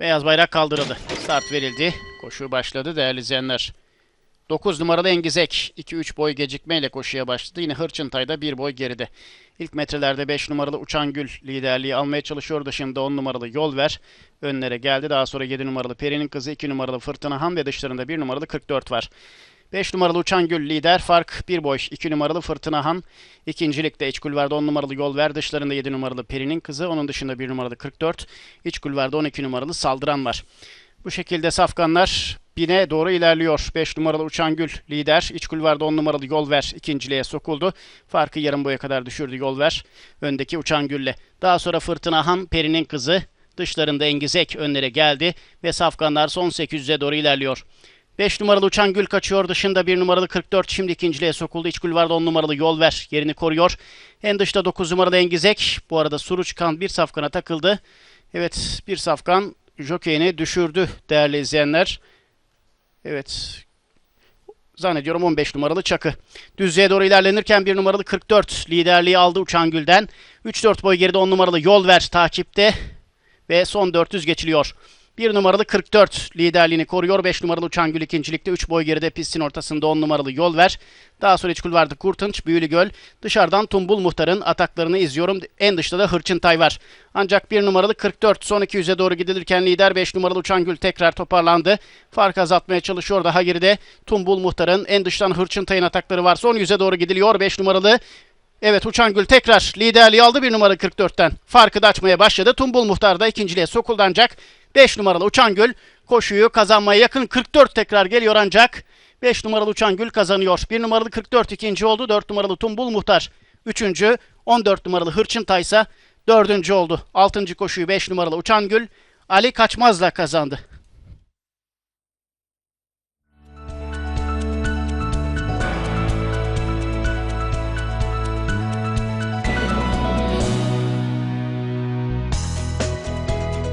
Beyaz bayrak kaldırıldı. Start verildi. Koşu başladı değerli izleyenler. 9 numaralı Engizek 2-3 boy gecikmeyle koşuya başladı. Yine Hırçıntay'da 1 boy geride. İlk metrelerde 5 numaralı Uçan Gül liderliği almaya çalışıyor. Dışında 10 numaralı Yol Ver önlere geldi. Daha sonra 7 numaralı Peri'nin kızı 2 numaralı Fırtına Han ve dışlarında 1 numaralı 44 var. 5 numaralı Uçan Gül lider. Fark 1 boy. 2 numaralı Fırtına Han. İkincilikte iç kulvarda 10 numaralı Yol Ver. Dışlarında 7 numaralı Peri'nin kızı. Onun dışında 1 numaralı 44. İç kulvarda 12 numaralı Saldıran var. Bu şekilde safkanlar bine doğru ilerliyor. 5 numaralı Uçan Gül lider. İç kulvarda 10 numaralı Yol Ver ikinciliğe sokuldu. Farkı yarım boya kadar düşürdü Yol Ver. Öndeki Uçan Gül'le. Daha sonra Fırtına Han Peri'nin kızı. Dışlarında Engizek önlere geldi ve safkanlar son 800'e doğru ilerliyor. 5 numaralı Uçan Gül kaçıyor. Dışında 1 numaralı 44 şimdi ikinciliğe sokuldu. İç kulvarda 10 numaralı Yol Ver yerini koruyor. En dışta 9 numaralı Engizek. Bu arada Suruç Kan bir safkana takıldı. Evet bir safkan jokeyini düşürdü değerli izleyenler. Evet. Zannediyorum 15 numaralı Çakı. Düzlüğe doğru ilerlenirken 1 numaralı 44 liderliği aldı Uçan Gül'den. 3-4 boy geride 10 numaralı Yol Ver takipte ve son 400 geçiliyor. 1 numaralı 44 liderliğini koruyor. 5 numaralı Uçan Gül ikincilikte 3 boy geride pistin ortasında 10 numaralı Yol Ver. Daha sonra iç kulvarda Kurtunç, Büyülü Göl. Dışarıdan Tumbul Muhtar'ın ataklarını izliyorum. En dışta da Hırçıntay var. Ancak 1 numaralı 44 son 200'e doğru gidilirken lider 5 numaralı Uçan Gül tekrar toparlandı. Fark azaltmaya çalışıyor. Daha geride Tumbul Muhtar'ın en dıştan Hırçıntay'ın atakları var. Son 100'e doğru gidiliyor. 5 numaralı Evet Uçan Gül tekrar liderliği aldı 1 numara 44'ten. Farkı da açmaya başladı. Tumbul Muhtar da ikinciliğe sokuldu ancak 5 numaralı Uçan Gül koşuyu kazanmaya yakın 44 tekrar geliyor ancak 5 numaralı Uçan Gül kazanıyor. 1 numaralı 44 ikinci oldu. 4 numaralı Tumbul Muhtar üçüncü. 14 numaralı Hırçıntay ise dördüncü oldu. 6. koşuyu 5 numaralı Uçan Gül Ali Kaçmaz'la kazandı.